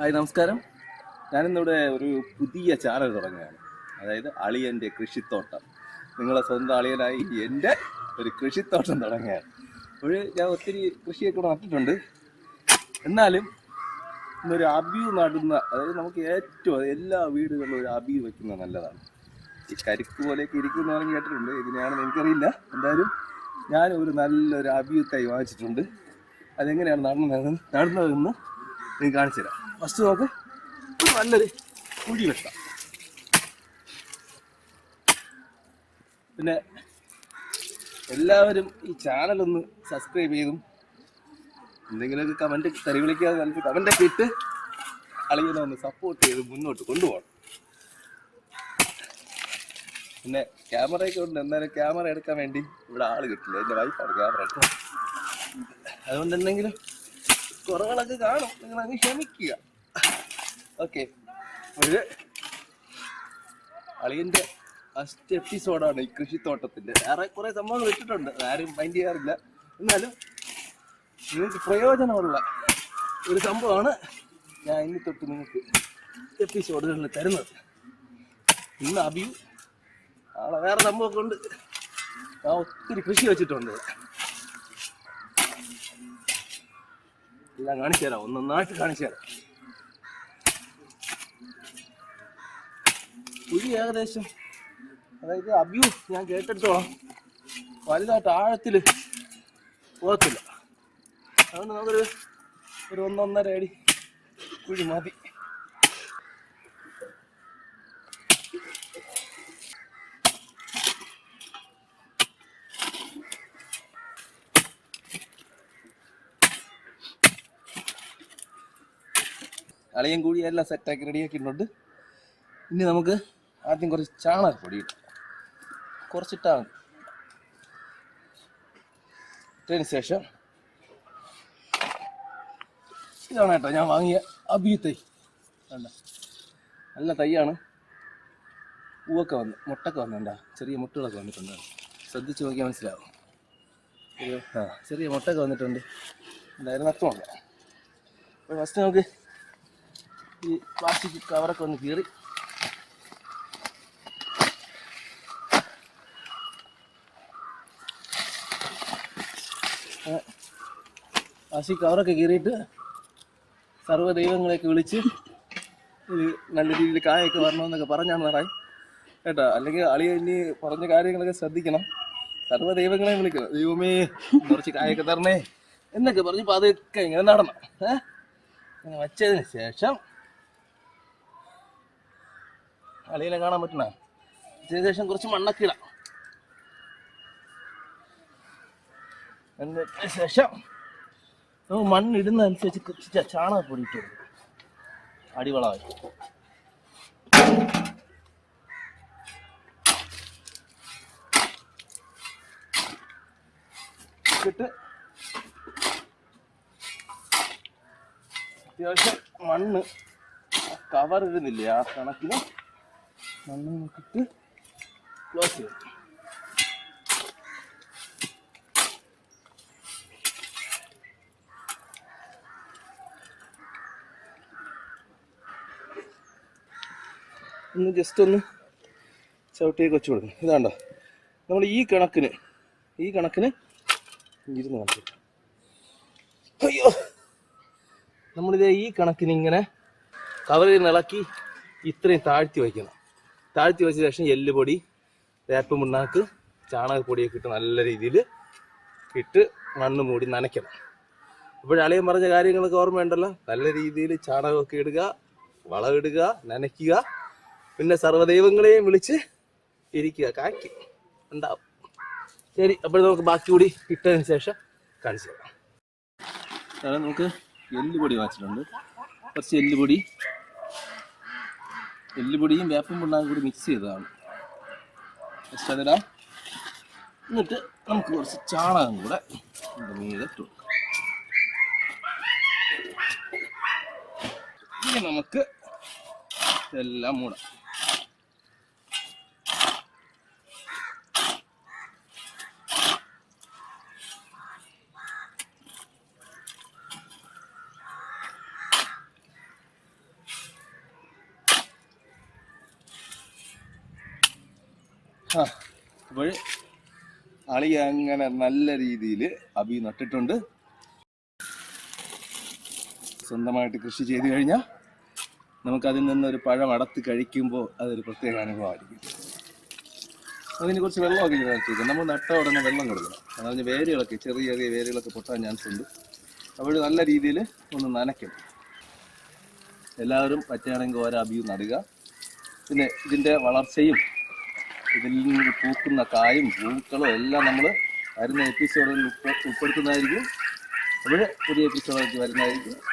Hi നമസ്കാരം. ഞാനിന്നിവിടെ ഒരു പുതിയ ചാനൽ തുടങ്ങുകയാണ്. അതായത് അളിയന്റെ കൃഷിത്തോട്ടം. നിങ്ങളെ സ്വന്തം അളിയനായി എന്റെ ഒരു കൃഷിത്തോട്ടം തുടങ്ങുകയാണ്. അപ്പോൾ ഞാൻ ഒത്തിരി കൃഷിയൊക്കെ നട്ടിട്ടുണ്ട് എന്നാലും ഇന്നൊരു അബിയു നടുന്ന അതായത് നമുക്ക് ഏറ്റവും എല്ലാ വീടുകളിലും ഒരു അബിയു വെക്കുന്നത് നല്ലതാണ്. ഈ കരിക്ക് പോലെയൊക്കെ ഇരിക്കുമെന്ന് പറഞ്ഞ് കേട്ടിട്ടുണ്ട്. ഇതിനെയാണെന്ന് എനിക്കറിയില്ല. എന്തായാലും ഞാൻ ഒരു നല്ലൊരു അബിയു തൈ വാങ്ങിച്ചിട്ടുണ്ട്. അതെങ്ങനെയാണ് നടുന്നത്? നടുന്നതെന്ന് നിങ്ങൾക്ക് കാണിച്ചു തരാം ഫസ്റ്റ് ഒരു നല്ലൊരു കുഴി വെട്ടാം. പിന്നെ എല്ലാവരും ഈ ചാനൽ ഒന്ന് സബ്സ്ക്രൈബ് ചെയ്തും എന്തെങ്കിലുമൊക്കെ കമന്റ് തെറി വിളിക്കാതെ നല്ല കമന്റൊക്കെ ഇട്ട് അളിയനെ ഒന്ന് സപ്പോർട്ട് ചെയ്ത് മുന്നോട്ട് കൊണ്ടുപോകണം. പിന്നെ ക്യാമറയൊക്കെ ഉണ്ട്. എന്നാലും ക്യാമറ എടുക്കാൻ വേണ്ടി ഇവിടെ ആൾ കിട്ടില്ല. എന്റെ വൈഫാണ് ക്യാമറ എടുക്കുന്നത് അതുകൊണ്ട് എന്തെങ്കിലും കുറവുകളൊക്കെ കാണും. നിങ്ങൾ അങ്ങ് ക്ഷമിക്കുക. ഓക്കെ ഒരു അളിയന്റെ ഫസ്റ്റ് എപ്പിസോഡാണ് ഈ കൃഷിത്തോട്ടത്തിന്റെ. വേറെ കുറേ സംഭവങ്ങൾ ഇട്ടിട്ടുണ്ട്. ആരും മൈൻഡ് ചെയ്യാറില്ല. എന്നാലും നിങ്ങൾക്ക് പ്രയോജനമുള്ള ഒരു സംഭവമാണ് ഞാൻ ഇന്ന് തൊട്ട് നിങ്ങൾക്ക് എപ്പിസോഡുകളിൽ തരുന്നത്. ഇന്ന് അഭി ആളെ വേറെ സംഭവമൊക്കെ ഉണ്ട്. ഞാൻ ഒത്തിരി കൃഷി വെച്ചിട്ടുണ്ട്. എല്ലാം കാണിച്ചു തരാം ഒന്നൊന്നായിട്ട് കാണിച്ചു തരാം കുഴി ഏകദേശം. അതായത് അബ്യൂ ഞാൻ കേട്ടെടുത്തോളാം. വലുതായിട്ട് ആഴത്തിൽ പോകത്തില്ല. അതുകൊണ്ട് നമുക്കൊരു ഒരു ഒന്നൊന്നര അടി കുഴി മതി. അളിയൻ കൂടി എല്ലാം സെറ്റാക്കി റെഡിയാക്കിയിട്ടുണ്ട് ഇനി നമുക്ക് ആദ്യം കുറച്ച് ചാണകപ്പൊടി ഇട്ട്. ഇട്ടതിന് ശേഷം ഇതാണ് കേട്ടോ ഞാൻ വാങ്ങിയ അബി തൈ. വേണ്ട നല്ല തൈയാണ്. പൂവൊക്കെ വന്ന് മുട്ടൊക്കെ വന്നുണ്ടാ ചെറിയ മുട്ടുകളൊക്കെ വന്നിട്ടുണ്ട്. ശ്രദ്ധിച്ച് നോക്കിയാൽ മനസ്സിലാവും. ഒരു ആ ചെറിയ മുട്ടൊക്കെ വന്നിട്ടുണ്ട്. എന്തായാലും നഷ്ടമുണ്ട് അപ്പോൾ ഫസ്റ്റ് നമുക്ക് ഈ പ്ലാസ്റ്റിക് കവറൊക്കെ ഒന്ന് കീറി. പ്ലാസ്റ്റിക് കവറൊക്കെ കീറിയിട്ട് സർവ ദൈവങ്ങളെയൊക്കെ വിളിച്ച് നല്ല രീതിയിൽ കായൊക്കെ വരണമെന്നൊക്കെ പറഞ്ഞാണ് നടായി കേട്ടോ? അല്ലെങ്കിൽ അളി ഇനി പറഞ്ഞ കാര്യങ്ങളൊക്കെ ശ്രദ്ധിക്കണം. സർവ ദൈവങ്ങളെ വിളിക്കണം. ദൈവമേ കുറച്ച് കായൊക്കെ തരണേ എന്നൊക്കെ പറഞ്ഞ് പതുക്കെ ഇങ്ങനെ നടണം ഏഹ് വച്ചതിന് ശേഷം അളിയിലെ കാണാൻ പറ്റണ? ഇതിന് ശേഷം കുറച്ച് മണ്ണൊക്കെ ഇടാം. എന്നിട്ട് ശേഷം നമുക്ക് മണ്ണിടുന്നതനുസരിച്ച് കുറച്ച് ചാണകപ്പൊടി ചാണകം കൊടുക്കും. അടിവളമായി. അത്യാവശ്യം മണ്ണ് കവർ ഇടുന്നില്ലേ ആ കണക്കിന്? മണ്ണ് നോക്കിയിട്ട് ക്ലോസ് ചെയ്യും ഒന്ന് ജസ്റ്റ് ഒന്ന് ചവിട്ടിയൊക്കെ വെച്ച് കൊടുക്കും ഇതാണ്ടോ? നമ്മൾ ഈ കണക്കിന് ഈ കണക്കിന് ഇരുന്ന് കാണിച്ചു അയ്യോ. നമ്മളിത് ഈ കണക്കിന് ഇങ്ങനെ കവറിൽ ഇളക്കി ഇത്രയും താഴ്ത്തി വയ്ക്കണം. താഴ്ത്തി വെച്ച ശേഷം എല്ലുപൊടി വേപ്പ് മുണ്ണാക്ക് ചാണകപ്പൊടിയൊക്കെ ഇട്ട് നല്ല രീതിയിൽ ഇട്ട് മണ്ണ് മൂടി നനയ്ക്കണം. ഇപ്പോഴളിയൻ പറഞ്ഞ കാര്യങ്ങളൊക്കെ ഓർമ്മയുണ്ടല്ലോ? നല്ല രീതിയിൽ ചാണകമൊക്കെ ഇടുക വളമിടുക നനയ്ക്കുക. പിന്നെ സർവദൈവങ്ങളെയും വിളിച്ച് ഇരിക്കുക. കാക്കി. ഉണ്ടാവും ശരി അപ്പോൾ നമുക്ക് ബാക്കി കൂടി ഇട്ടതിന് ശേഷം കാണിച്ചു തരാം. നമുക്ക് എല്ലുപൊടി വാങ്ങിച്ചിട്ടുണ്ട്. കുറച്ച് എല്ലുപൊടി. എല്ലുപൊടിയും വേപ്പും പിണ്ണാക്കും കൂടി മിക്സ് ചെയ്തതാണ്. ജസ്റ്റ് അതിടാം. എന്നിട്ട് നമുക്ക് കുറച്ച് ചാണകം കൂടെ മീതെ ഇട്ട് ഇനി നമുക്ക് എല്ലാം മൂടാം. അപ്പോൾ അളി അങ്ങനെ നല്ല രീതിയിൽ അബി നട്ടിട്ടുണ്ട്. സ്വന്തമായിട്ട് കൃഷി ചെയ്തു കഴിഞ്ഞാൽ നമുക്കതിൽ നിന്നൊരു പഴം അടത്ത് കഴിക്കുമ്പോൾ അതൊരു പ്രത്യേക അനുഭവമായിരിക്കും. അതിന് കുറച്ച് വെള്ളമൊക്കെ ഇങ്ങനെ നമ്മൾ നട്ട ഉടനെ വെള്ളം കൊടുക്കണം. അതായത് വേരുകളൊക്കെ ചെറിയ ചെറിയ വേരുകളൊക്കെ പൊട്ടാൻ ചാൻസ് ഉണ്ട്. അപ്പോൾ നല്ല രീതിയിൽ ഒന്ന് നനയ്ക്കും എല്ലാവരും പറ്റുകയാണെങ്കിൽ ഓരോ അബിയും നടുക. പിന്നെ ഇതിന്റെ വളർച്ചയും ഇതിൽ നിന്ന് പൂക്കുന്ന കായും പൂക്കളും എല്ലാം നമ്മൾ വരുന്ന എപ്പിസോഡിൽ ഉൾപ്പെ- ഉൾപ്പെടുത്തുന്നതായിരിക്കും. അപ്പോൾ പുതിയ എപ്പിസോഡായിട്ട് വരുന്നതായിരിക്കും.